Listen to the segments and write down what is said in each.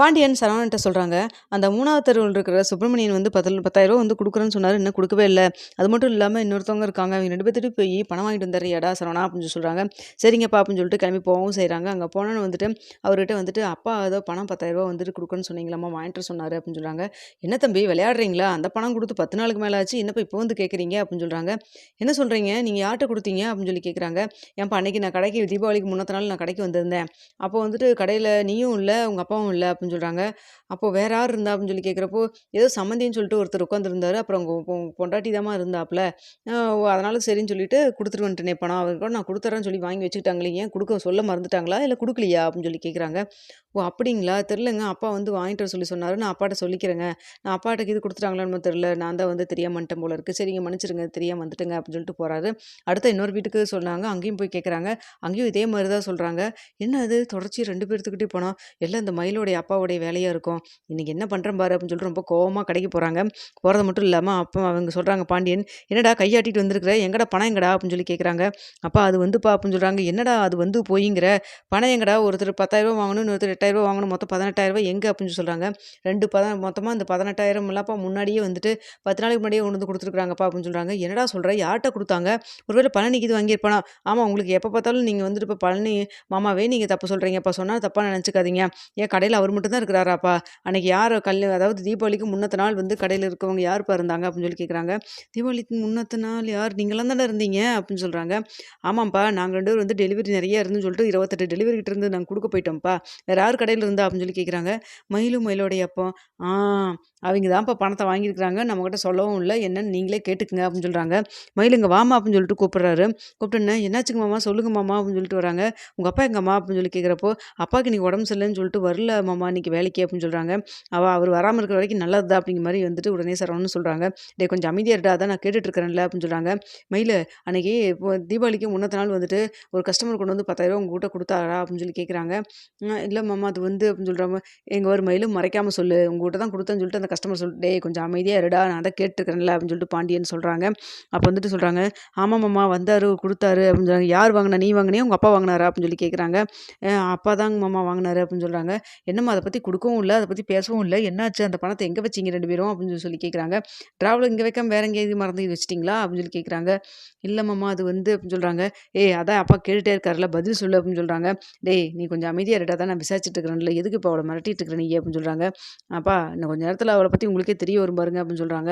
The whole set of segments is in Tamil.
பாண்டியன் சரவணன்ட்ட சொல்கிறாங்க அந்த மூணாவது தெருவில் இருக்கிற சுப்பிரமணியன் வந்து பத்து பத்தாயிரரூவா வந்து கொடுக்குறேன்னு சொன்னார் இன்னும் கொடுக்கவே இல்லை. அது மட்டும் இல்லாமல் இன்னொருத்தவங்க இருக்காங்க அவங்க ரெண்டு பேர்த்துட்டு போய் பணம் வாங்கிட்டு வந்துடுறியாடா சரவணா அப்படின்னு சொல்கிறாங்க சரிங்கப்பா அப்படின்னு சொல்லிட்டு கிளம்பி போகவும் செய்கிறாங்க அங்கே போனோன்னு வந்துட்டு அவர்கிட்ட வந்துட்டு அப்பா ஏதோ பணம் பத்தாயிரரூவா வந்துட்டு கொடுக்குறேன்னு சொன்னீங்களாம்மா வாங்கிட்டு சொன்னார் அப்படின்னு சொல்கிறாங்க என்ன தம்பி விளையாடுறீங்களா? அந்த பணம் கொடுத்து பத்து நாளுக்கு மேலே ஆச்சு என்னப்போ இப்போ வந்து கேட்குறீங்க அப்படின்னு சொல்கிறாங்க என்ன சொல்கிறீங்க நீங்கள் யார்கிட்ட கொடுத்தீங்க? அப்படின்னு சொல்லி கேட்குறாங்க ஏன்ப்பா அன்னைக்கு நான் கடைக்கு தீபாவளிக்கு முன்னத்த நாள் நான் கடைக்கு வந்திருந்தேன். அப்போ வந்துட்டு கடையில் நீயும் இல்லை உங்கள் அப்பாவும் இல்லை அப்படின்னு அப்படின்னு சொல்கிறாங்க அப்போ வேற யார் இருந்தா அப்படின்னு சொல்லி கேட்குறப்போ ஏதோ சம்மந்தின்னு சொல்லிட்டு ஒருத்தர் உட்காந்துருந்தாரு அப்புறம் உங்கள் பொண்டாட்டி தான் இருந்தாப்புல ஓ, அதனால சரின்னு சொல்லிட்டு கொடுத்துட்டு வந்துட்டேனே பணம் அவருக்கு கூட நான் கொடுத்துறேன்னு சொல்லி வாங்கி வச்சுக்கிட்டாங்களே ஏன் கொடுக்க சொல்ல மறந்துட்டாங்களா? இல்லை கொடுக்கலையா? அப்படின்னு சொல்லி கேட்குறாங்க. ஓ அப்படிங்களா? தெரிலங்க அப்பா வந்து வாங்கிட்டு வர சொல்லி சொன்னார். நான் அப்பாட்ட சொல்லிக்கிறேங்க. நான் அப்பாட்ட இது கொடுத்துட்டாங்களான்னு தெரில நான் தான் வந்து தெரியாம வந்துட்டேன் போல இருக்குது சரிங்க மன்னிச்சிருங்க. தெரியாம வந்துட்டுங்க அப்படின்னு சொல்லிட்டு போகிறாரு அடுத்த இன்னொரு வீட்டுக்கு சொன்னாங்க. அங்கேயும் போய் கேட்குறாங்க. அங்கேயும் இதே மாதிரி தான் சொல்கிறாங்க என்ன அது தொடர்ச்சி ரெண்டு பேர்த்துக்கிட்டே போனால் எல்லாம் இந்த மயிலோடைய அப்பா அப்பாவுடைய வேலையாக இருக்கும். இன்றைக்கி என்ன பண்ணுறேன் பாரு அப்படின்னு சொல்லிட்டு ரொம்ப கோவமாக கடைக்கு போகிறாங்க போகிறது மட்டும் இல்லாமல் அப்போ அவங்க சொல்கிறாங்க பாண்டியன் என்னடா கையாட்டிட்டு வந்திருக்கிற? எங்கடா பணம் எங்கடா? அப்படின்னு சொல்லி கேட்குறாங்க அப்பா அது வந்துப்பா அப்படின்னு சொல்கிறாங்க என்னடா அது வந்து போயிங்கிற? பணம் எங்கடா? ஒருத்தர் பத்தாயிரரூபா வாங்கணும் இன்னொருத்தர் எட்டாயிரரூபா வாங்கணும் மொத்தம் பதினெட்டாயிரரூபா எங்கே? அப்படின்னு சொல்லி சொல்கிறாங்க ரெண்டு பத மொத்தமாக இந்த பதினெட்டாயிரம் இல்லாப்பா முன்னாடியே வந்துட்டு பத்து நாளைக்கு முன்னாடியே கொண்டு வந்து கொடுத்துருக்காங்கப்பா அப்படின்னு சொல்கிறாங்க என்னடா சொல்கிற யார்கிட்ட கொடுத்தாங்க? ஒருவேளை பழனிக்கு இது வாங்கியிருப்பானா? ஆமாம் உங்களுக்கு எப்போ பார்த்தாலும் நீங்கள் வந்துட்டு இப்போ பழனி மாமாவே நீங்கள் தப்பு சொல்கிறீங்கப்பா சொன்னால் தப்பாக நினச்சிக்காதீங்க. ஏன் கடையில் அவர் மட்டும் தான் இருக்கிறாராப்பா. அன்னைக்கு யார் கல் அதாவது தீபாவளிக்கு முன்னத்த நாள் வந்து கடையில் இருக்கவங்க யாருப்பா இருந்தாங்க அப்படின்னு சொல்லி கேட்குறாங்க தீபாவளிக்கு முன்னத்த நாள் யார்? நீங்களாம் தானே இருந்தீங்க அப்படின்னு சொல்கிறாங்க ஆமாம்ப்பா நாங்கள் ரெண்டு பேரும் வந்து டெலிவரி நிறைய இருந்துன்னு சொல்லிட்டு இருபத்தெட்டு டெலிவரி கிட்ட இருந்து நாங்கள் கொடுக்க போயிட்டோம்ப்பா. வேறு யார் கடையில் இருந்தா அப்படின்னு சொல்லி கேட்குறாங்க மயிலும் மயிலோடைய அப்போ. ஆ அவங்க தான்ப்பா பணத்தை வாங்கியிருக்கிறாங்க. நம்மக்கிட்ட சொல்லவும் இல்லை. என்னன்னு நீங்களே கேட்டுக்குங்க அப்படின்னு சொல்கிறாங்க மயிலுங்க வாமா அப்படின்னு சொல்லிட்டு கூப்பிட்றாரு. கூப்பிட்டுன்னு என்னாச்சுங்க மாமா? சொல்லுங்க மாமா அப்படின்னு சொல்லிட்டு வராங்க. உங்கள் அப்பா எங்கம்மா? அப்படின்னு சொல்லி கேட்குறப்போ அப்பாவுக்கு இன்னைக்கு உடம்பு சரியில்லைன்னு சொல்லிட்டு வரல மாமா. அன்றைக்கி வேலைக்கு அப்படின்னு சொல்கிறாங்க அவள் அவர் வராமல் இருக்கிற வரைக்கும் நல்லது தான் அப்படிங்கிற மாதிரி வந்துட்டு உடனே சரவணன் சொல்கிறாங்க டே கொஞ்சம் அமைதியாக இருடா அதான் நான் கேட்டுட்ருக்கிறேன்ல அப்படின்னு சொல்கிறாங்க மயில் அன்னைக்கு இப்போ தீபாவளிக்கு முன்னத்த நாள் வந்துட்டு ஒரு கஸ்டமர் கொண்டு வந்து பத்தாயிரம் உங்ககிட்ட கொடுத்தாரா அப்படின்னு சொல்லி கேட்குறாங்க இல்லை மாமா அது வந்து அப்படின்னு சொல்கிறாங்க எங்கள் ஒரு மயிலும் மறைக்காமல் சொல்லு உங்ககிட்ட தான் கொடுத்தேன்னு சொல்லிட்டு அந்த கஸ்டமர் சொல்லிட்டு டேய் கொஞ்சம் அமைதியாக இருடா நான் அதை கேட்டுருக்கிறேன்ல அப்படின்னு சொல்லிட்டு பாண்டியன் சொல்கிறாங்க அப்போ வந்துட்டு சொல்கிறாங்க ஆமாம் மாமா வந்தார் கொடுத்தாரு அப்படின்னு சொல்கிறாங்க யார் வாங்கினா நீ வாங்கினே உங்கள் அப்பா வாங்கினாரா? அப்படின்னு சொல்லி கேட்குறாங்க அப்பா தாங்க மாமா வாங்கினாரு அப்படின்னு சொல்கிறாங்க என்னம்மா அதை பற்றி கொடுக்கவும் இல்லை அதை பற்றி பேசவும் இல்லை. என்னாச்சு? அந்த பணத்தை எங்கே வச்சீங்க ரெண்டு பேரும்? அப்படின்னு சொல்லி கேட்குறாங்க ட்ராவல் இங்கே வைக்காம வேற எங்கேயும் மறந்து வச்சிட்டிங்களா? அப்படின்னு சொல்லி கேட்குறாங்க இல்லை மாமா அது வந்து அப்படின்னு சொல்கிறாங்க ஏய் அதான் அப்பா கேட்டுட்டே இருக்கார்ல பதில் சொல்லு அப்படின்னு சொல்கிறாங்க டேய் நீ கொஞ்சம் அமைதியாக இருட்டா தான் நான் விசாரிச்சுட்டு இருக்கிறேன்ல. எதுக்கு இப்போ அவளை மிரட்டிட்டு இருக்கிற நீ? அப்படின்னு சொல்கிறாங்க அப்பா இன்னும் கொஞ்சம் நேரத்தில் அவளை பற்றி உங்களுக்கே தெரிய வரும் பாருங்க அப்படின்னு சொல்கிறாங்க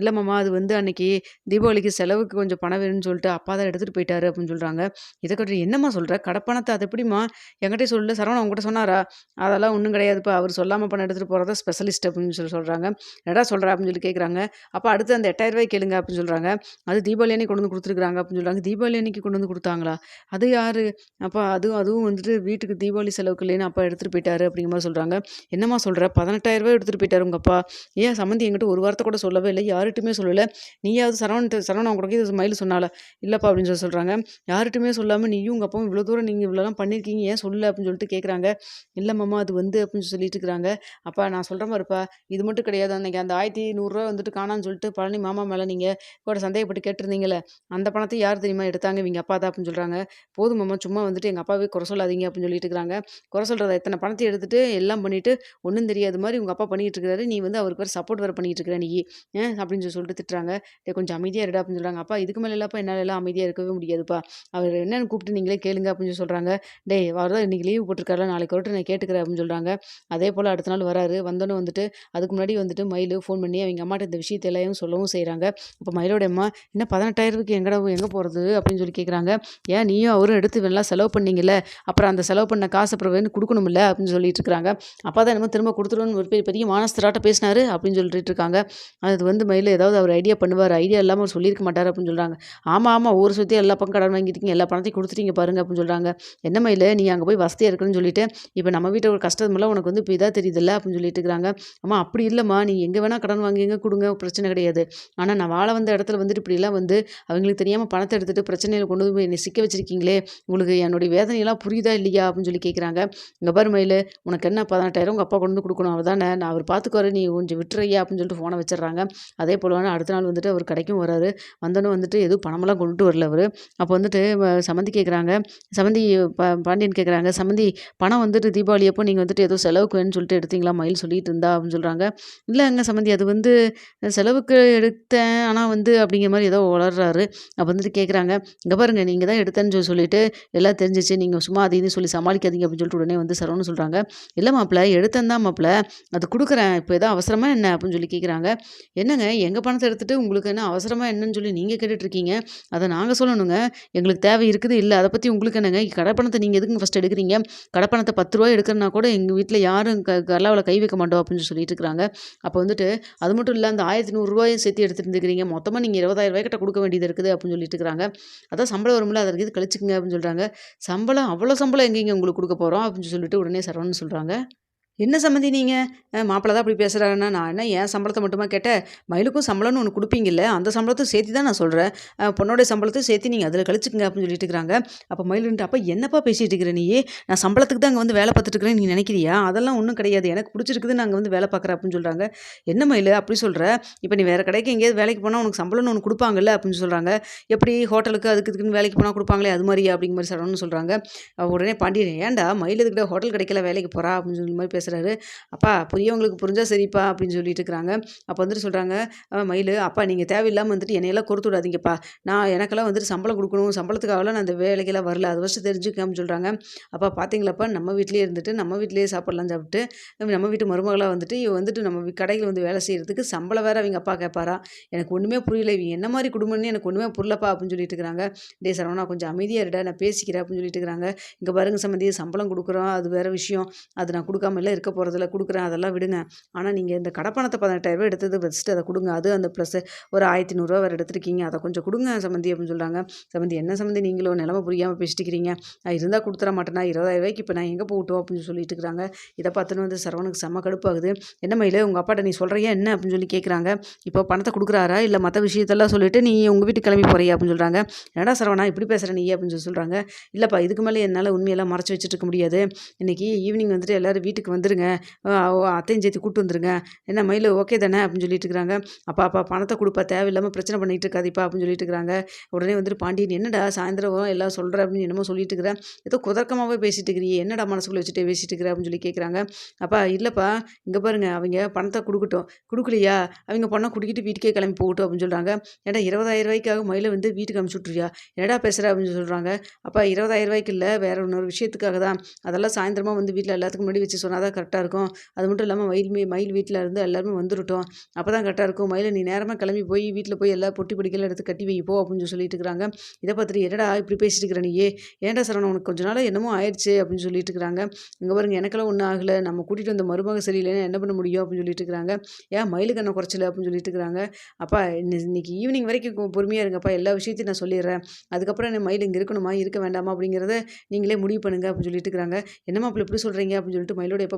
இல்லை மாமா அது வந்து அன்னைக்கு தீபாவளிக்கு செலவுக்கு கொஞ்சம் பணம் வேணும்னு சொல்லிட்டு அப்பா தான் எடுத்துகிட்டு போயிட்டாரு அப்படின்னு சொல்கிறாங்க இதை கட்டி என்னம்மா சொல்கிற கடப்பணத்தை அது எப்படிம்மா? என்கிட்ட சொல்லல சரவணன் உங்ககிட்ட சொன்னாரா? அதெல்லாம் ஒன்றும் கிடையாது. கிடையாதுப்பா. அவர் சொல்லாமல் பணம் எடுத்துகிட்டு போகிறதா ஸ்பெஷலிஸ்ட் அப்படின்னு சொல்லி சொல்கிறாங்க என்னடா சொல்கிற அப்படின்னு சொல்லி கேட்குறாங்க அப்போ அடுத்து அந்த எட்டாயிரம் ரூபாய் கேளுங்க அப்படின்னு சொல்கிறாங்க அது தீபாவளி அன்னைக்கு கொண்டு வந்து கொடுத்துருக்காங்க அப்படின்னு சொல்கிறாங்க தீபாவளி அன்னைக்கு கொண்டு வந்து கொடுத்தாங்களா? அது யார்? அப்போ அதுவும் அதுவும் வந்துட்டு வீட்டுக்கு தீபாவளி செலவுக்கு இல்லைன்னு அப்பா எடுத்துகிட்டு போயிட்டாரு அப்படிங்கிற மாதிரி சொல்கிறாங்க என்னம்மா சொல்கிற பதினெட்டாயிரம் ரூபாய் எடுத்துகிட்டு போயிட்டாரு உங்கள் அப்பா. ஏன் சம்மந்தி என்கிட்ட ஒரு வார்த்தை கூட சொல்லவே இல்லை. யார்கிட்டுமே சொல்லலை. நீயாவது சரவணன் சரவணன் கூட இது மயில் சொன்னால இல்லைப்பா அப்படின்னு சொல்லி சொல்கிறாங்க யார்கிட்டுமே சொல்லாமல் நீயும் உங்கள் அப்பாவும் இவ்வளோ தூரம் நீங்கள் இவ்வளோலாம் பண்ணியிருக்கீங்க ஏன் சொல்லலை அப்படின்னு சொல்லிட்டு கேட்குறாங்க இல்லை மாமா அது வந்து அப்படின்னு சொல்லிட்டு இருக்கிறாங்க. அப்பா நான் சொல்கிற மாதிரிப்பா இது மட்டும் கிடையாது அன்னைக்கு அந்த ஆயிரத்தி நூறுரூவா வந்துட்டு காணான்னு சொல்லிட்டு பழனி மாமா மேலே நீங்கள் கூட சந்தேகப்பட்டு கேட்டிருந்தீங்களே அந்த பணத்தை யார் தெரியுமா எடுத்தாங்க? இவங்க அப்பா தான் அப்படின்னு சொல்கிறாங்க போதும் மாமா சும்மா வந்துட்டு எங்கள் அப்பாவே குறை சொல்லாதீங்க அப்படின்னு சொல்லிட்டு இருக்கிறாங்க. குறை சொல்கிறத எத்தனை பணத்தை எடுத்துட்டு எல்லாம் பண்ணிவிட்டு ஒன்றும் தெரியாத மாதிரி உங்கள் அப்பா பண்ணிகிட்டு இருக்கிறாரு. நீ வந்து அவருக்கு வேறு சப்போர்ட் வேறு பண்ணிகிட்டு இருக்கிற நீ ஏன் அப்படின்னு சொல்லி சொல்லிட்டு திட்டுறாங்க. கொஞ்சம் அமைதியாக இருடா அப்படின்னு சொல்கிறாங்க அப்பா இதுக்கு மேலே இல்லப்பா என்னால் எல்லாம் அமைதியாக இருக்கவே முடியாதுப்பா. அவர் என்னன்னு கூப்பிட்டு நீங்களே கேளுங்க அப்படின்னு சொல்கிறாங்க டேய் அவர் தான் இன்றைக்கி லீவு போட்டிருக்காருல நாளைக்கு வரட்டு நான் கேட்டுக்கிறேன் அப்படின்னு சொல்கிறாங்க அதே போல் அடுத்த நாள் வராரு. வந்தோன்னு வந்துட்டு அதுக்கு முன்னாடி வந்துட்டு மயில் ஃபோன் பண்ணி அவங்க அம்மாட்ட இந்த விஷயத்தை எல்லாம் சொல்லவும் செய்கிறாங்க அப்போ மயிலோட அம்மா இன்னும் பதினெட்டாயிரத்துக்கு எங்கடா எங்கே போகிறது அப்படின்னு சொல்லி கேட்குறாங்க ஏன் நீயும் அவரும் எடுத்து எல்லாம் செலவு பண்ணிங்கல்ல? அப்புறம் அந்த செலவு பண்ண காசு அப்புறம் வேணும் கொடுக்கணும்ல? அப்படின்னு சொல்லிட்டு இருக்காங்க. அப்பா தான் என்னமோ திரும்ப கொடுத்துருவோன்னு ஒரு பெரிய பெரிய மானஸ்தராட்ட பேசினாரு அப்படின்னு சொல்லிட்டு இருக்காங்க. அது வந்து மயில் ஏதாவது அவர் ஐடியா பண்ணுவார். ஐடியா இல்லாமல் அவர் சொல்லியிருக்க மாட்டார் அப்படின்னு சொல்கிறாங்க ஆமாம் ஆமாம் ஊர் சுற்றி எல்லா பக்கம் கடன் வாங்கிட்டீங்க எல்லா பணத்தையும் கொடுத்துட்டீங்க பாருங்க அப்படின்னு சொல்கிறாங்க என்ன மயில் நீ அங்கே போய் வசதியாக இருக்குன்னு சொல்லிட்டு இப்போ நம்ம வீட்டில் ஒரு கஷ்டமெல்லாம் உனக்கு வந்து இப்போ இதாக தெரியுதுல்ல? அப்படின்னு சொல்லிட்டு இருக்கிறாங்க. அம்மா அப்படி இல்லைம்மா. நீ எங்கே வேணால் கடன் வாங்கிங்க கொடுங்க. பிரச்சனை கிடையாது. ஆனால் நான் வாழ வந்த இடத்துல வந்துட்டு இப்படிலாம் வந்து அவங்களுக்கு தெரியாமல் பணத்தை எடுத்துகிட்டு பிரச்சனையில் கொண்டு போய் என்னை சிக்க வச்சுருக்கீங்களே? உங்களுக்கு என்னுடைய வேதனையெல்லாம் புரியுதா இல்லையா? அப்படின்னு சொல்லி கேட்குறாங்க. இங்கே பாரு மயில் உனக்கு என்ன? பதினெட்டாயிரம் உங்கள் அப்பா கொண்டு வந்து கொடுக்கணும். அவர் தானே நான் அவர் பார்த்துக்குவாரு நீ கொஞ்சம் விட்டுறையா? அப்படின்னு சொல்லிட்டு ஃபோனை வச்சிடுறாங்க. அதே போல் அடுத்த நாள் வந்துட்டு அவர் கடைக்கும் வராரு. வந்தோன்னே வந்துட்டு எதுவும் பணமெல்லாம் கொண்டுட்டு வரல அவர். அப்போ வந்துட்டு வ- கேட்குறாங்க. சமந்தி பாண்டியன் கேட்குறாங்க. சமந்தி பணம் வந்துட்டு தீபாவளி அப்போ நீங்கள் வந்துட்டு ஏதோ செலவுக்கு வேணும்னு சொல்லிட்டு எடுத்தீங்களா? மயில் சொல்லிட்டு இருந்தா அப்படின்னு சொல்கிறாங்க இல்லைங்க சம்மந்தி அது வந்து செலவுக்கு எடுத்தேன். ஆனால் வந்து அப்படிங்கிற மாதிரி ஏதோ வளர்றாரு அப்போ வந்துட்டு கேட்குறாங்க இங்கே பாருங்க நீங்கள் தான் எடுத்தேன்னு சொல்லி சொல்லிட்டு எல்லாம் தெரிஞ்சிச்சு. நீங்கள் சும்மா அது இதுன்னு சொல்லி சமாளிக்காதீங்க அப்படின்னு சொல்லிட்டு உடனே வந்து சரவணன் சொல்கிறாங்க இல்லை மாப்பிள்ள எடுத்தேன் தான் மாப்பிள்ள அது கொடுக்குறேன். இப்போ எதாவது அவசரமாக என்ன அப்படின்னு சொல்லி கேட்குறாங்க என்னங்க எங்கள் பணத்தை எடுத்துகிட்டு உங்களுக்கு என்ன அவசரமாக என்னன்னு சொல்லி நீங்கள் கேட்டுட்ருக்கீங்க? அதை நாங்கள் சொல்லணுங்க. எங்களுக்கு தேவை இருக்குது. இல்லை அதை பற்றி உங்களுக்கு என்னங்க? கடை பணத்தை நீங்கள் எதுக்கு ஃபஸ்ட் எடுக்கிறீங்க? கடை பணத்தை பத்து ரூபா எடுக்கிறனா கூட எங்கள் வீட்டில் யாரும் க கல்லாவில் கை வைக்க மாட்டோம் அப்படின்னு சொல்லிட்டு இருக்கிறாங்க அப்போ வந்துட்டு அது மட்டும் இல்லை அந்த ஆயிரத்தி நூறுரூவாயும் சேர்த்து எடுத்துட்டு மொத்தமாக நீங்கள் இருபதாயிரம் ரூபாய் கிட்ட கொடுக்க வேண்டியது இருக்குது அப்படின்னு சொல்லிட்டு இருக்கிறாங்க அதான் சம்பளம் வரும்ல அதை இது கழிச்சுக்குங்க அப்படின்னு சொல்கிறாங்க சம்பளம் அவ்வளோ சம்பளம் எங்கேங்க உங்களுக்கு கொடுக்க போகிறோம் அப்படின்னு சொல்லிட்டு உடனே சரவணன் சொல்கிறாங்க என்ன சம்மந்தி நீங்கள் மாப்பிள்ள தான் அப்படி பேசுகிறாருன்னா நான் என்ன என் சம்பளத்தை மட்டுமா கேட்டேன்? மயிலுக்கும் சம்பளம்னு ஒன்று கொடுப்பீங்கல்ல அந்த சம்பளத்தை சேர்த்து தான் நான் சொல்கிறேன் பொண்ணோடைய சம்பளத்தையும் சேர்த்து நீங்கள் அதில் கழிச்சுக்கங்க அப்படின்னு சொல்லிட்டு இருக்கிறாங்க. அப்போ மயிலுன்ட்டு அப்போ என்னப்பா பேசிகிட்டு இருக்கிற நீ? நான் சம்பளத்துக்கு தான் அங்கே வந்து வேலை பார்த்துட்டு இருக்கிறேன் நீ நினைக்கிறியா? அதெல்லாம் ஒன்றும் கிடையாது. எனக்கு பிடிச்சிருக்குது நாங்கள் வந்து வேலை பார்க்குறேன் அப்படின்னு சொல்கிறாங்க என்ன மயில் அப்படி சொல்கிற இப்போ நீ வேறு கடைக்கு எங்கேயாவது வேலைக்கு போனால் உனக்கு சம்பளம்னு ஒன்று கொடுப்பாங்கல்ல அப்படின்னு சொல்கிறாங்க எப்படி ஹோட்டலுக்கு அதுக்கு இதுக்குன்னு வேலைக்கு போனால் கொடுப்பாங்களே அது மாதிரி அப்படிங்கிற மாதிரி சொல்லணும்னு சொல்கிறாங்க உடனே பாண்டியன் ஏன்டா மயில் இதுக்கிட்ட ஹோட்டல் கிடைக்கல வேலைக்கு போகிறா அப்படின்னு சொல்லி மாதிரி பேசுகிறாரு அப்பா புரியவங்களுக்கு புரிஞ்சால் சரிப்பா அப்படின்னு சொல்லிட்டு இருக்கிறாங்க. அப்போ வந்துட்டு சொல்கிறாங்க மயில் அப்பா நீங்கள் தேவையில்லாமல் வந்துட்டு என்னையெல்லாம் கொடுத்து விடாதீங்கப்பா. நான் எனக்கெல்லாம் வந்துட்டு சம்பளம் கொடுக்கணும். சம்பளத்துக்காகலாம் நான் அந்த வேலைக்கெல்லாம் வரல. அது வருஷம் தெரிஞ்சுக்காமல் சொல்கிறாங்க அப்பா பார்த்தீங்களாப்பா நம்ம வீட்லேயே இருந்துட்டு நம்ம வீட்லேயே சாப்பிட்லாம் சாப்பிட்டு நம்ம வீட்டு மருமகளாக வந்துட்டு இவ வந்துட்டு நம்ம கடையில் வந்து வேலை செய்கிறதுக்கு சம்பளம் வேறு அவங்க அப்பா கேட்பாரா. எனக்கு ஒன்றுமே புரியல. இவங்க என்ன மாதிரி குடும்பம்னு எனக்கு ஒன்றுமே புரியலப்பா அப்படின்னு சொல்லிட்டு இருக்கிறாங்க. டே சரவணா கொஞ்சம் அமைதியாக இருடா. நான் பேசிக்கிறேன் அப்படின்னு சொல்லிட்டு இருக்கிறாங்க. இங்கே பாருங்க சம்மந்தி சம்பளம் கொடுக்குறோம். அது வேறு விஷயம். அது நான் கொடுக்காம இல்லை. இருக்க போகிறதில்ல கொடுக்குறேன் அதெல்லாம் விடுங்க. ஆனால் நீங்கள் இந்த கடப்பணத்தை பதினெட்டாயிரரூபா எடுத்தது ஃபஸ்ட்டு அதை கொடுங்க. அது அந்த ப்ளஸ் ஒரு ஆயிரத்தி நூறுரூவா வேறு எடுத்துருக்கீங்க. அதை கொஞ்சம் கொடுங்க சம்மந்தி அப்படின்னு சொல்கிறாங்க சம்மந்தி என்ன சம்மந்தி நீங்களும் நிலமை புரியாமல் பேசிட்டுக்கிறீங்க. நான் இருந்தால் கொடுத்துட மாட்டேனா இருபதாயிரம் ரூபாய்க்கு இப்போ நான் எங்கே போகட்டும்? அப்படின்னு சொல்லிட்டு இருக்கிறாங்க இதை பார்த்துன்னு வந்து சரவணுக்கு செம்ம கடுப்பாகுது. என்ன மயிலே உங்கள் அப்பாட்ட நீ சொல்கிறியா என்ன? அப்படின்னு சொல்லி கேட்குறாங்க இப்போ பணத்தை கொடுக்குறாரா? இல்லை மற்ற விஷயத்தெல்லாம் சொல்லிவிட்டு நீ உங்கள் வீட்டுக்கு கிளம்பி போறியா? அப்படின்னு சொல்கிறாங்க என்னடா சரவணா இப்படி பேசுகிற நீ? அப்படின்னு சொல்லி சொல்கிறாங்க இல்லைப்பா இதுக்கு மேலே என்னால் உண்மையெல்லாம் மறைச்சி வச்சுட்டு இருக்க முடியாது. இன்றைக்கி ஈவினிங் வந்துட்டு எல்லோரும் வீட்டுக்கு வந்து வந்துருங்க. அத்தையும் சேர்த்து கூட்டு வந்துருங்க. என்ன மயில் ஓகே தானே அப்படின்னு சொல்லிட்டு இருக்கிறாங்க அப்பா அப்பா பணத்தை கொடுப்பா தேவையில்லாமல் பிரச்சனை பண்ணிகிட்டு இருக்காதிப்பா அப்படின்னு சொல்லிட்டு இருக்கிறாங்க உடனே வந்துட்டு பாண்டியன் என்னடா சாயந்தரம் எல்லாம் சொல்கிற அப்படின்னு என்னமோ சொல்லிட்டு இருக்கிறேன் ஏதோ குதர்க்கமாகவே பேசிட்டு இருக்கிறீ. என்னடா மனசுக்குள்ளே வச்சுட்டு பேசிட்டு இருக்கிற அப்படின்னு சொல்லி கேட்குறாங்க அப்பா இல்லைப்பா இங்கே பாருங்க. அவங்க பணத்தை கொடுக்கட்டும். கொடுக்கலையா? அவங்க பணம் குடிக்கிட்டு வீட்டுக்கே கிளம்பி போகட்டும் அப்படின்னு சொல்கிறாங்க ஏன்னா இருபதாயிரம் ரூபாய்க்காக மயில வந்து வீட்டுக்கு அனுப்பிச்சுட்ருயா என்னடா பேசுகிற அப்படின்னு சொல்கிறாங்க அப்பா இருபதாயிரம் ரூபாய்க்கு இல்லை. வேற இன்னொரு விஷயத்துக்காக தான். அதெல்லாம் சாயந்தரமாக வந்து வீட்டில் எல்லாத்துக்கும் முன்னாடி வச்சு சொன்னால்தான் கரெக்டாக இருக்கும். அது மட்டும் இல்லாமல் மயில் மயில் வீட்டில் இருந்து எல்லாருமே வந்துருட்டோம். அப்போ தான் கரெக்டாக இருக்கும். மயில் நீ நேரமாக கிளம்பி போய் வீட்டில் போய் எல்லா பொட்டி பிடிக்கலாம் எடுத்து கட்டி வைப்போ அப்படின்னு சொல்லிட்டு இருக்கிறாங்க இதை பார்த்துட்டு என்னடா இப்படி பேசிட்டு இருக்கிற நீயே? ஏன்டா சரவணன் உனக்கு கொஞ்ச நாள் என்னமோ ஆயிடுச்சு அப்படின்னு சொல்லிட்டு இருக்கிறாங்க இங்கே பாருங்க எனக்கெல்லாம் ஒன்றும் ஆகலை. நம்ம கூட்டிகிட்டு வந்த மருமக சரியில்லைன்னா என்ன பண்ண முடியும் அப்படின்னு சொல்லிட்டு இருக்கிறாங்க ஏன் மயிலுக்கு என்ன குறைச்சல அப்படின்னு சொல்லிட்டு இருக்கிறாங்க அப்பா இன்னைக்கு ஈவினிங் வரைக்கும் பொறுமையாக இருங்கப்பா. எல்லா விஷயத்தையும் நான் சொல்லிடுறேன். அதுக்கப்புறம் என்ன மயில் இங்கே இருக்கணுமா? இருக்க வேண்டாமா அப்படிங்கிறத நீங்களே முடிவு பண்ணுங்க அப்படின்னு சொல்லிட்டு இருக்கிறாங்க என்னம்மா அப்படி எப்படி சொல்கிறீங்க அப்படின்னு சொல்லிட்டு மயிலோட எப்போ